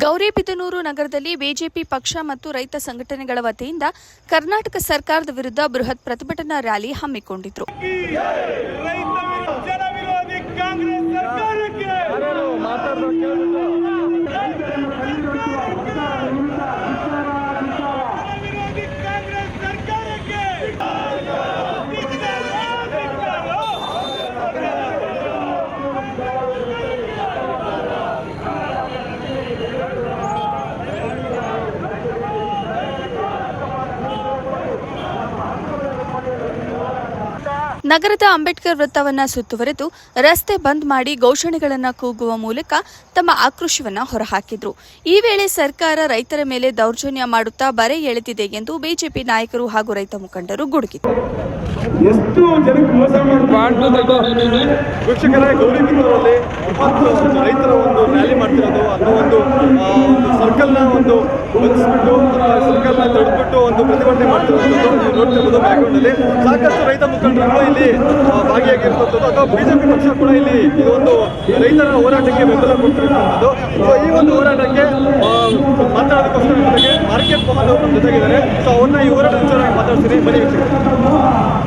ಗೌರಿಬಿದನೂರು ನಗರದಲ್ಲಿ ಬಿಜೆಪಿ ಪಕ್ಷ ಮತ್ತು ರೈತ ಸಂಘಟನೆಗಳ ವತಿಯಿಂದ ಕರ್ನಾಟಕ ಸರ್ಕಾರದ ವಿರುದ್ಧ ಬೃಹತ್ ಪ್ರತಿಭಟನಾ ರ್ಯಾಲಿ ಹಮ್ಮಿಕೊಂಡಿದ್ರು ರೈತ ಜನ ವಿರೋಧಿ ಕಾಂಗ್ರೆಸ್ ಸರ್ಕಾರಕ್ಕೆ ವಿರೋಧಿ ಕಾಂಗ್ರೆಸ್ ಸರ್ಕಾರಕ್ಕೆ ನಗರದ ಅಂಬೇಡ್ಕರ್ ವೃತ್ತವನ್ನು ಸುತ್ತುವರೆದು ರಸ್ತೆ ಬಂದ್ ಮಾಡಿ ಘೋಷಣೆಗಳನ್ನು ಕೂಗುವ ಮೂಲಕ ತಮ್ಮ ಆಕ್ರೋಶವನ್ನು ಹೊರಹಾಕಿದ್ರು. ಈ ವೇಳೆ ಸರ್ಕಾರ ರೈತರ ಮೇಲೆ ದೌರ್ಜನ್ಯ ಮಾಡುತ್ತಾ ಬರೆ ಎಳೆದಿದೆ ಎಂದು ಬಿಜೆಪಿ ನಾಯಕರು ಹಾಗೂ ರೈತ ಮುಖಂಡರು ಗುಡುಗಿದರು. ಎಷ್ಟು ಜನಕ್ಕೆ ಮೋಸ ಮಾಡ್ತಾರೆ. ವೀಕ್ಷಕರ ಗೌರಿಬಿದೂರಲ್ಲಿ ಒಂದು ರೈತರ ಒಂದು ರ್ಯಾಲಿ ಮಾಡ್ತಿರೋದು. ಅನ್ನೋ ಒಂದು ಒಂದು ಸರ್ಕಲ್ನ ಒಂದು ಬಂಧಿಸ್ಬಿಟ್ಟು ಸರ್ಕಲ್ನ ತಡೆದ್ಬಿಟ್ಟು ಒಂದು ಪ್ರತಿಭಟನೆ ಮಾಡ್ತಿರೋದು. ನೀವು ನೋಡ್ತಿರ್ಬೋದು ಬ್ಯಾಕ್ಗ್ರೌಂಡಲ್ಲಿ. ಸಾಕಷ್ಟು ರೈತ ಮುಖಂಡರುಗಳು ಇಲ್ಲಿ ಭಾಗಿಯಾಗಿರ್ತಕ್ಕಂಥದ್ದು. ಅಥವಾ ಬಿಜೆಪಿ ಪಕ್ಷ ಕೂಡ ಇಲ್ಲಿ ಇದು ಒಂದು ರೈತರ ಹೋರಾಟಕ್ಕೆ ಬೆಂಬಲ ಕೊಟ್ಟಿರ್ತಕ್ಕಂಥದ್ದು. ಸೊ ಈ ಒಂದು ಹೋರಾಟಕ್ಕೆ ಆ, ಮಾತಾಡೋದಕ್ಕೋಸ್ಕರ ಜೊತೆಗೆ ಮಾರ್ಕೆಟ್ ನಮ್ಮ ಜೊತೆಗಿದ್ದಾರೆ. ಸೊ ಅವ್ರನ್ನ ಈ ಹೋರಾಟ ವಿಚಾರವಾಗಿ ಮಾತಾಡ್ತೀನಿ ಬನ್ನಿ ವೀಕ್ಷಕರು.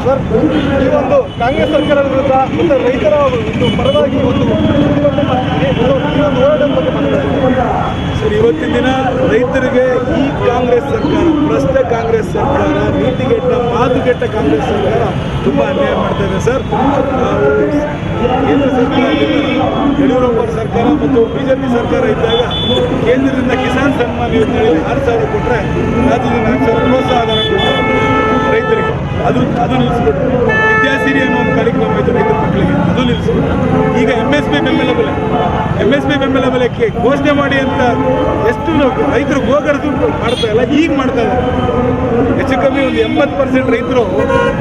ಸರ್, ಈ ಒಂದು ಕಾಂಗ್ರೆಸ್ ಸರ್ಕಾರದ ವಿರುದ್ಧ ಮತ್ತು ರೈತರ ಒಂದು ಪರವಾಗಿ ಒಂದು ಸರ್, ಇವತ್ತಿನ ದಿನ ರೈತರಿಗೆ ಈ ಕಾಂಗ್ರೆಸ್ ಸರ್ಕಾರ, ಭ್ರಷ್ಟ ಕಾಂಗ್ರೆಸ್ ಸರ್ಕಾರ ನೀತಿಗೆಟ್ಟ ಮಾತುಗೆಟ್ಟ ಕಾಂಗ್ರೆಸ್ ಸರ್ಕಾರ ತುಂಬ ಅನ್ಯಾಯ ಮಾಡ್ತಾ ಇದೆ ಸರ್. ಕೇಂದ್ರ ಸರ್ಕಾರ, ಯಡಿಯೂರಪ್ಪ ಸರ್ಕಾರ ಮತ್ತು ಬಿಜೆಪಿ ಸರ್ಕಾರ ಇದ್ದಾಗ ಕೇಂದ್ರದಿಂದ ಕಿಸಾನ್ ಸನ್ಮಾನ್ ಯೋಜನೆಯಲ್ಲಿ ಆರು ಸಾವಿರ ಕೊಟ್ಟರೆ ರಾಜ್ಯದಿಂದ ನಾಲ್ಕು ಸಾವಿರ ಅದು ಅದು ನಿಲ್ಲಿಸ್ಬೇಕು ವಿದ್ಯಾಸಿರಿ ಅನ್ನೋ ಒಂದು ಕಾರ್ಯಕ್ರಮ ಇದೆ ರೈತರ ಮಕ್ಕಳಿಗೆ. ಅದು ನಿಲ್ಲಿಸ್ಬೇಕು ಈಗ ಎಂ ಎಸ್ ಪಿ ಬೆಂಬಲ ಬೆಲೆ ಎಂ ಎಸ್ ಪಿ ಬೆಂಬಲ ಬೆಲೆಗೆ ಘೋಷಣೆ ಮಾಡಿ ಅಂತ ಎಷ್ಟು ರೈತರು ಹೋಗರ್ದು ಮಾಡ್ತಾ ಇಲ್ಲ ಈಗ ಮಾಡ್ತಾ ಇದ್ದಾರೆ. ಹೆಚ್ಚು ಕಮ್ಮಿ ಒಂದು ಎಂಬತ್ತು ಪರ್ಸೆಂಟ್ ರೈತರು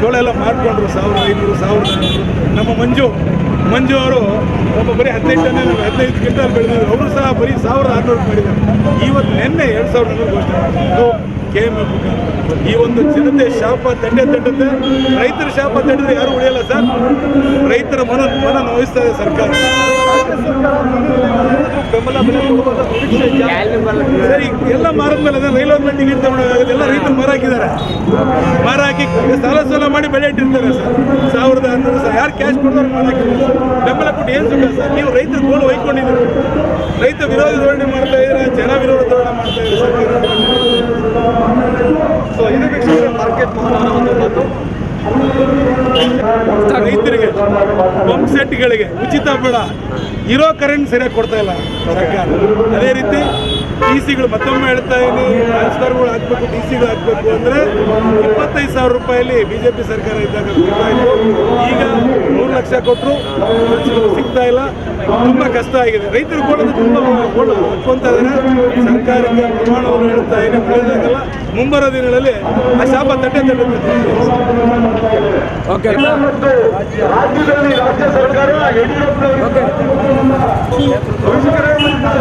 ಜೋಳ ಎಲ್ಲ ಮಾರ್ಕೊಂಡ್ರು ಸಾವಿರದ ಐನೂರು, ಸಾವಿರದ ನಮ್ಮ ಮಂಜು ಮಂಜು ಅವರು ಒಬ್ಬ ಬರೀ ಹದಿನೈದು ಜನ ಹದಿನೈದು ಕ್ವಿಂಟಲ್ ಬೆಳೆದಿದ್ರು ಅವರು ಸಹ ಬರೀ ಸಾವಿರದ ಆರುನೂರು ಮಾಡಿದ್ದಾರೆ. ಇವತ್ತು ನಿನ್ನೆ ಎರಡು ಸಾವಿರದ ಘೋಷಣೆ ಮಾಡಿದ್ರು ಕೆ ಎಂ ಎಫ್ ಈ ಒಂದು ಜನತೆ ಶಾಪ ತಂಡೆ ತಟ್ಟುತ್ತೆ ರೈತರ ಶಾಪ ತಟ್ಟಿದ್ರೆ ಯಾರು ಉಳಿಯಲ್ಲ ಸರ್. ರೈತರ ಮನ ಮನ ನೋಯಿಸ್ತಾ ಇದೆ ಸರ್ಕಾರ. ಬೆಂಬಲ ಬೆಲೆ ಸರ್ ಈಗ ಎಲ್ಲ ಮಾರದ ಮೇಲೆ ಅದೇ ರೈಲ್ವೆ ಟಿಕೆಟ್ ತಗೊಂಡೋಗುತ್ತೆ ಎಲ್ಲ ರೈತರು ಮರ ಹಾಕಿದ್ದಾರೆ. ಮರ ಹಾಕಿ ಸಾಲ ಸಾಲ ಮಾಡಿ ಬೆಳೆ ಇಟ್ಟಿರ್ತಾರೆ ಸರ್. ಸಾವಿರದ ಹನ್ನೊಂದು ಸರ್ ಯಾರು ಕ್ಯಾಶ್ ಕೊಡ್ತಾರೆ ಮರ ಹಾಕಿದ್ದಾರೆ ಬೆಂಬಲ ಕೊಟ್ಟು ಏನು ಸುಖ ಸರ್? ನೀವು ರೈತರ ಗೋಲು ಒಯ್ಕೊಂಡಿದ್ದೀರಿ ರೈತ ವಿರೋಧ ಧೋರಣೆ ಮಾಡ್ತಾ ಇದ್ದೀರಾ, ಜನ ವಿರೋಧ ಧೋರಣೆ ಮಾಡ್ತಾ ಇದ್ದೀರಾ. ಸೊ ಇದು ಮಾರ್ಕೆಟ್ ಮೋಹನ್ ಅವರ ಒಂದು ರೈತರಿಗೆ ಪಂಪ್ ಸೆಟ್ಗಳಿಗೆ ಉಚಿತ ಬೇಡ ಇರೋ ಕರೆಂಟ್ ಸರಿಯಾಗಿ ಕೊಡ್ತಾ ಇಲ್ಲ ಸರ್ಕಾರ. ಅದೇ ರೀತಿ ಡಿ ಸಿಗಳು ಮತ್ತೊಮ್ಮೆ ಹೇಳ್ತಾ ಇದ್ದೀನಿ ಟ್ರಾನ್ಸ್ಫರ್ಗಳು ಹಾಕ್ಬೇಕು ಡಿ ಸಿಗಳು ಹಾಕ್ಬೇಕು ಅಂದರೆ ಇಪ್ಪತ್ತೈದು ಸಾವಿರ ರೂಪಾಯಲ್ಲಿ ಬಿ ಜೆ ಪಿ ಸರ್ಕಾರ ಇದ್ದಾಗ ಕೊಡ್ತಾ ಇತ್ತು. ಈಗ ಮೂರು ಲಕ್ಷ ಕೊಟ್ಟರು ಸಿಗ್ತಾ ಇಲ್ಲ. ತುಂಬ ಕಷ್ಟ ಆಗಿದೆ. ರೈತರು ಕೊಡೋದು ತುಂಬ ಒಪ್ಪಂತ ಇದ್ದಾರೆ ಸರ್ಕಾರಕ್ಕೆ ಪ್ರಮಾಣವನ್ನು ಹೇಳುತ್ತಾ ಇದೆ. ಬೆಳೆದಾಗಲ್ಲ ಮುಂಬರೋ ದಿನಗಳಲ್ಲಿ ಆ ಶಾಪ ತಟ್ಟೆ ಓಕೆ. ರಾಜ್ಯದಲ್ಲಿ ರಾಜ್ಯ ಸರ್ಕಾರ ವೀಕ್ಷಕರೇ,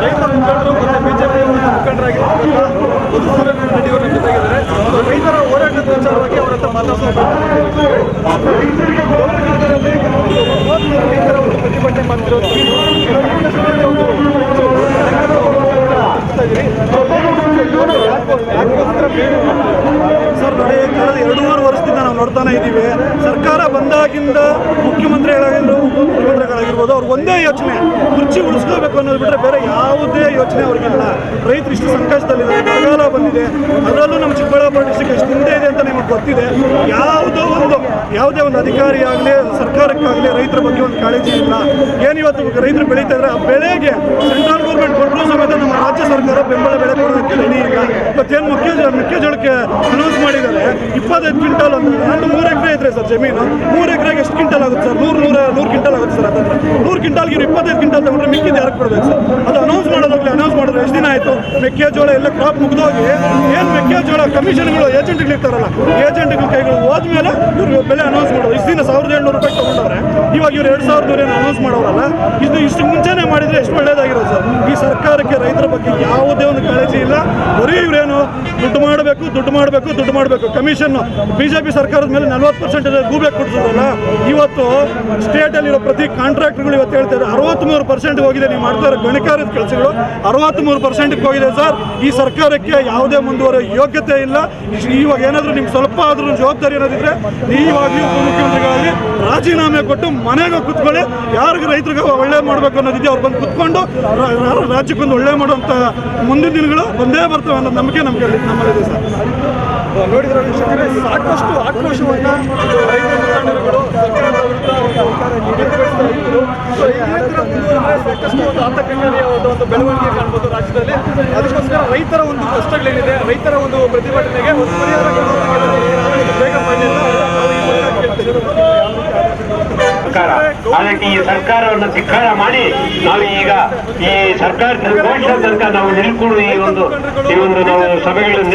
ರೈತ ಮುಖಂಡರು ಮತ್ತು ಬಿಜೆಪಿ ಮುಖಂಡರಾಗಿರ್ತಕ್ಕಂಥ ಮಧುಸೂದನ್ ರೆಡ್ಡಿ ಅವರು ನಮ್ಮ ಜೊತೆಗಿದ್ದಾರೆ ಸೊ, ರೈತರ ಹೋರಾಟದ ವಿಚಾರವಾಗಿ ಅವರ ಹತ್ರ ಮಾತಾಡ್ತಾ ರೈತರ ಒಂದು ಪ್ರತಿಭಟನೆ ಮಾಡ್ತಿರೋದು ಸರ್ ನಡೆಯ ಕಳೆದ ಎರಡೂವರೆ ವರ್ಷದಿಂದ ನಾವು ನೋಡ್ತಾನೆ ಇದ್ದೀವಿ. ಸರ್ಕಾರ ಬಂದಾಗಿಂದ ಮುಖ್ಯಮಂತ್ರಿಗಳಾಗಿರ್ಬೋದು ಉಪಮುಖ್ಯಮಂತ್ರಿಗಳಾಗಿರ್ಬೋದು ಅವ್ರಿಗೆ ಒಂದೇ ಯೋಚನೆ, ಕುರ್ಚಿ ಉಳಿಸ್ಕೋಬೇಕು ಅನ್ನೋದು ಬಿಟ್ಟರೆ ಬೇರೆ ಯಾವುದೇ ಯೋಚನೆ ಅವ್ರಿಗಿಲ್ಲ ರೈತರು ಇಷ್ಟು ಸಂಕಷ್ಟದಲ್ಲಿದ್ದಾರೆ. ಬರಗಾಲ ಬಂದಿದೆ. ಅದರಲ್ಲೂ ನಮ್ಮ ಚಿಕ್ಕಬಳ್ಳಾಪುರ ಡಿಸ್ಟಿಕ್ ಎಷ್ಟು ಹಿಂದೆ ಇದೆ ಅಂತ ನಿಮಗೆ ಗೊತ್ತಿದೆ. ಯಾವುದೋ ಒಂದು, ಯಾವುದೇ ಒಂದು ಅಧಿಕಾರಿ ಆಗಲಿ, ಸರ್ಕಾರಕ್ಕಾಗಲಿ ರೈತರ ಬಗ್ಗೆ ಒಂದು ಕಾಳಜಿ ಇಲ್ಲ. ಏನು ಇವತ್ತು ರೈತರು ಬೆಳೀತಾ ಇದ್ರೆ? ಆ ಬೆಳೆಗೆ ಸೆಂಟ್ರಲ್ ಗೌರ್ಮೆಂಟ್ ಕೊಟ್ಟರು ಸಮೇತ ಸರ್ಕಾರ ಬೆಂಬಲ ಬೆಲೆ ಕೊಡೋದಕ್ಕೆ ರೆಡಿ ಇಲ್ಲ. ಇವತ್ತೇನು ಮುಖ್ಯ ಮೆಕ್ಕೆಜೋಳಕ್ಕೆ ಅನೌನ್ಸ್ ಮಾಡಿದ್ದಾರೆ? ಇಪ್ಪತ್ತೈದು ಕ್ವಿಂಟಲ್ ಅಂತ ನಂದು ಮೂರು ಎಕರೆ ಇದ್ರೆ ಸರ್ ಜಮೀನು. ಮೂರು ಎಕರೆಗೆ ಎಷ್ಟು ಕ್ವಿಂಟಲ್ ಆಗುತ್ತೆ ಸರ್? ನೂರು, ನೂರ, ನೂರು ಕ್ವಿಂಟಲ್ ಆಗುತ್ತೆ ಸರ್ ಅದಂದ್ರೆ. ನೂರು ಕ್ವಿಂಟಲ್ಗೆ ಇವ್ರು ಇಪ್ಪತ್ತೈದು ಕ್ವಿಂಟಲ್ ತಗೊಂಡ್ರೆ ಮಿಕ್ಕಿದ್ದು ಯಾರಿಗೆ ಕೊಡಬೇಕು ಸರ್? ಅದು ಅನೌನ್ಸ್ ಮಾಡೋದಾಗಲಿ ಅನೌನ್ಸ್ ಮಾಡಿದ್ರೆ ಎಷ್ಟು ದಿನ ಆಯಿತು? ಮೆಕ್ಕೆಜೋಳ ಎಲ್ಲ ಕ್ರಾಪ್ ಮುಗಿದೋಗಿ ಏನು ಮೆಕ್ಕೆಜೋಳ ಕಮಿಷನ್ಗಳು ಏಜೆಂಟ್ಗಳು ಇರ್ತಾರಲ್ಲ ಏಜೆಂಟ್ಗಳ ಕೈಗಳು ಹೋದ್ಮೇಲೆ ಇವ್ರು ಬೆಲೆ ಅನೌನ್ಸ್ ಮಾಡೋದು. ಇಷ್ಟು ದಿನ ಸಾವಿರದ ಏಳ್ನೂರು ರೂಪಾಯಿ ತೊಗೊಂಡವ್ರೆ. ಇವಾಗ ಇವ್ರು ಎರಡು ಸಾವಿರದ ಅನೌನ್ಸ್ ಮಾಡೋರಲ್ಲ. ಇದು ಇಷ್ಟು ಮುಂಚೆನೇ ಮಾಡಿದರೆ ಎಷ್ಟು ಒಳ್ಳೇದಾಗಿರೋದು ಸರ್ ಈ ಸರ್ಕಾರಕ್ಕೆ ರೈತರ ಬಗ್ಗೆ ಯಾವುದೇ ಒಂದು ಕಾಳಜಿ ಇಲ್ಲ ಬರೀ ಇವರೇನು ದುಡ್ಡು ಮಾಡಬೇಕು ದುಡ್ಡು ಮಾಡಬೇಕು ದುಡ್ಡು ಮಾಡಬೇಕು. ಕಮಿಷನ್ ಬಿಜೆಪಿ ಸರ್ಕಾರದ ಮೇಲೆ ನಲ್ವತ್ತು ಪರ್ಸೆಂಟ್ ಗೂಬೆ ಕೊಡ್ಸೋದಲ್ಲ ಇವತ್ತು ಸ್ಟೇಟಲ್ಲಿರೋ ಪ್ರತಿ ಕಾಂಟ್ರಾಕ್ಟ್ಗಳು ಇವತ್ತು ಹೇಳ್ತಾರೆ ಅರವತ್ತ್ಮೂರು ಪರ್ಸೆಂಟ್ ಹೋಗಿದೆ, ನೀವು ಮಾಡ್ತಾ ಇರೋ ಗಣಿಕಾರದ ಕೆಲಸಗಳು ಅರವತ್ತ್ಮೂರು ಪರ್ಸೆಂಟ್ಗೆ ಹೋಗಿದೆ ಸರ್. ಈ ಸರ್ಕಾರಕ್ಕೆ ಯಾವುದೇ ಮುಂದುವರೆ ಯೋಗ್ಯತೆ ಇಲ್ಲ. ಇವಾಗ ಏನಾದರೂ ನಿಮ್ಗೆ ಸ್ವಲ್ಪ ಆದರೂ ಜವಾಬ್ದಾರಿ ಏನಾದಿದ್ರೆ ನೀವಾಗಿಯೂ ಮುಖ್ಯಮಂತ್ರಿಗಳಲ್ಲಿ ರಾಜೀನಾಮೆ ಕೊಟ್ಟು ಮನೆಗೆ ಕುತ್ಕೊಳ್ಳಿ. ಯಾರಿಗೂ ರೈತರಿಗೆ ಒಳ್ಳೆ ಮಾಡಬೇಕು ಅನ್ನೋದಿದೆ, ಅವ್ರು ಬಂದು ಕುತ್ಕೊಂಡು ರಾಜ್ಯಕ್ಕೊಂದು ಒಳ್ಳೆ ಮಾಡುವಂಥ ಮುಂದಿನ ದಿನಗಳು ಬಂದೇ ಬರ್ತವೆ ಅನ್ನೋ ನಂಬಿಕೆ ನಮಗೆ ನಮ್ಮಲ್ಲಿದೆ ಸರ್. ನೋಡಿದ್ರೆ ವೀಕ್ಷಕರೇ ಸಾಕಷ್ಟು ಆಕ್ರೋಶವನ್ನು ರೈತ ಮುಖಂಡರುಗಳು ಸರ್ಕಾರದ ವಿರುದ್ಧ ಒಂದು ವ್ಯಕ್ತಪಡಿಸ್ತಾ ಇದ್ರು. ಸೊ ಇದೇ ತರ ಮುಂದುವರೆದ್ರೆ ಸಾಕಷ್ಟು ಒಂದು ಆತಂಕಕಾರಿಯ ಒಂದು ಬೆಳವಣಿಗೆ ಕಾಣ್ಬೋದು ರಾಜ್ಯದಲ್ಲಿ ಅದಕ್ಕೋಸ್ಕರ ರೈತರ ಒಂದು ಕಷ್ಟಗಳೇನಿದೆ, ರೈತರ ಒಂದು ಪ್ರತಿಭಟನೆಗೆ ಒಂದು ಪರಿಹಾರ. ಸರ್ಕಾರ ಅದಕ್ಕೆ ಈ ಸರ್ಕಾರವನ್ನು ಧಿಕ್ಕಾರ ಮಾಡಿ ನಾವು ಈಗ ಈ ಸರ್ಕಾರದ ಘೋಷಣೆ ತನಕ ನಾವು ನಿಲ್ಕೊಂಡು ಈ ಒಂದು ಈ ಒಂದು ನಾವು ಸಭೆಗಳನ್ನು